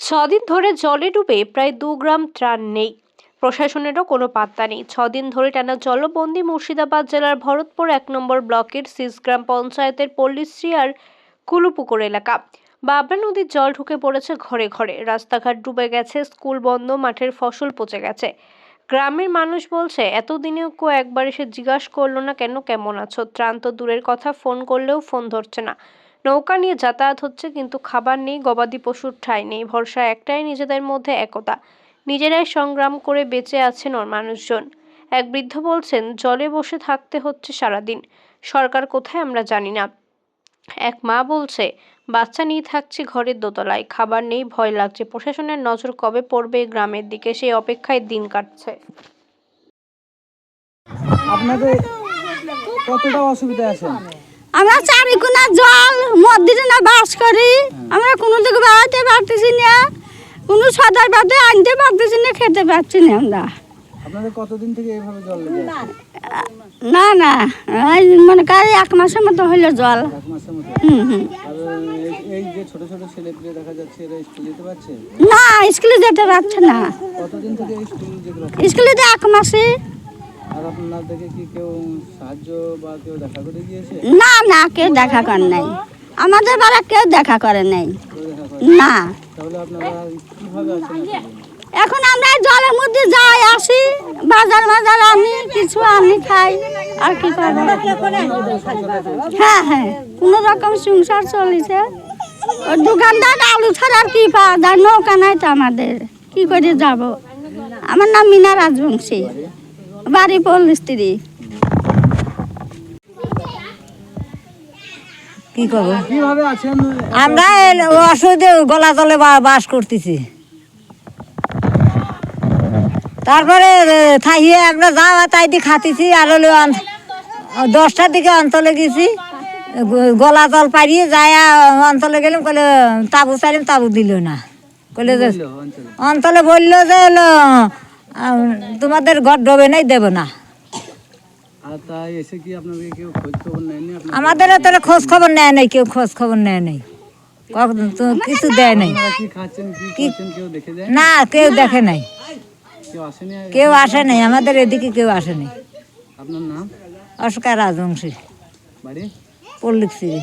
ছদিন ধরে জলে ডুবে প্রায় দু গ্রাম ত্রাণ নেই। প্রশাসনেরও কোনো পাত্তা নেই। ছদিন ধরে টানা জলবন্দি মুর্শিদাবাদ জেলার ভরতপুর এক নম্বর ব্লকের সিসগ্রাম পঞ্চায়েতের পল্লীশ্রী আর কুলুপুকুর এলাকা। বাবরা নদীর জল ঢুকে পড়েছে ঘরে ঘরে। রাস্তাঘাট ডুবে গেছে, স্কুল বন্ধ, মাঠের ফসল পচে গেছে। গ্রামের মানুষ বলছে, এতদিনেও কেউ একবার এসে জিজ্ঞাসা করল না কেন? কেমন আছো? ত্রাণ তো দূরের কথা, ফোন করলেও ফোন ধরছে না। নৌকা নিয়ে যাতায়াত হচ্ছে, কিন্তু খাবার নেই, গবাদি পশুর ঠাঁই নেই, ভরসা একটাই নিজেদের মধ্যে একতা। নিজেরাই সংগ্রাম করে বেঁচে আছেন ওর মানুষজন। এক বৃদ্ধ বলছেন, জলে বসে থাকতে হচ্ছে সারাদিন, সরকার কোথায় আমরা জানি না। এক মা বলছে, বাচ্চা নিয়ে থাকছি ঘরের দোতলায়, খাবার নেই, ভয় লাগছে, প্রশাসনের নজর কবে পড়বে গ্রামের দিকে, সেই অপেক্ষায় দিন কাটছে। আপনাদের কতটা অসুবিধা আছেন? আমরা চারিকোনা জল মধ্যে না বাস করি। আমরা কোনো দিকে বেড়াতে পারতেছি না। কোনো সদার পাতে আনতে পারতেছি না খেতে পারছি না আমরা। কতদিন থেকে এইভাবে জল না না এই মনে করি এক মাসের মতো হইল জল। এই- এই যে ছোট ছোট ছেলেপিলে দেখা যাচ্ছে এরা স্কুল যেতে পারছে? না স্কুলে যেতে পারছে না। কতদিন থেকে স্কুল যেতে স্কুলে তো এক মাসে। আর আপনাদেরকে কি কেউ সাহায্য বা কেউ দেখা করে গিয়েছে? না না কেউ দেখা করে নাই। আমাদের বাড়া কেউ দেখা করে নাই। না। তাহলে আপনারা কীভাবে আছেন এখন? আমরা জলের মধ্যে যাই আসি বাজার বাজার আনি কিছু আনি খাই আর কি করব হ্যাঁ হ্যাঁ কোনো রকম সংসার চলেছে। দোকানদার আলু ছাড়া আর কি পাওয়া যায়? নৌকা নাই তো আমাদের। কি করে যাব? আমার নাম মিনা রাজবংশী। বাড়ি পল্লী স্ত্রী কি করব আমরা অসুবিধে গলা তলে বা- বাস করতেছি। তারপরে এ, থাকিয়ে আমরা যাওয়া তাই দিয়ে খাতিছি আর হলো দশটার দিকে অন্তলে গেছি। গলা জল পাড়িয়ে যায় অন্তলে গেলাম কলে তাবু চাইলাম তাবু দিল না। কলে অন্তলে বলল যে তোমাদের ঘর ডোবে নাই দেব না। আমাদের তোরা খোঁজ খবর নেয় নাই কেউ খোঁজ খবর নেয় নাই। কখন তো কিছু দেয় নাই। না কেউ দেখে নাই। কেউ আসেনি আসে নাই আমাদের এদিকে কেউ আসে নাই। অস্কার রাজবংশী পল্লিক সিরি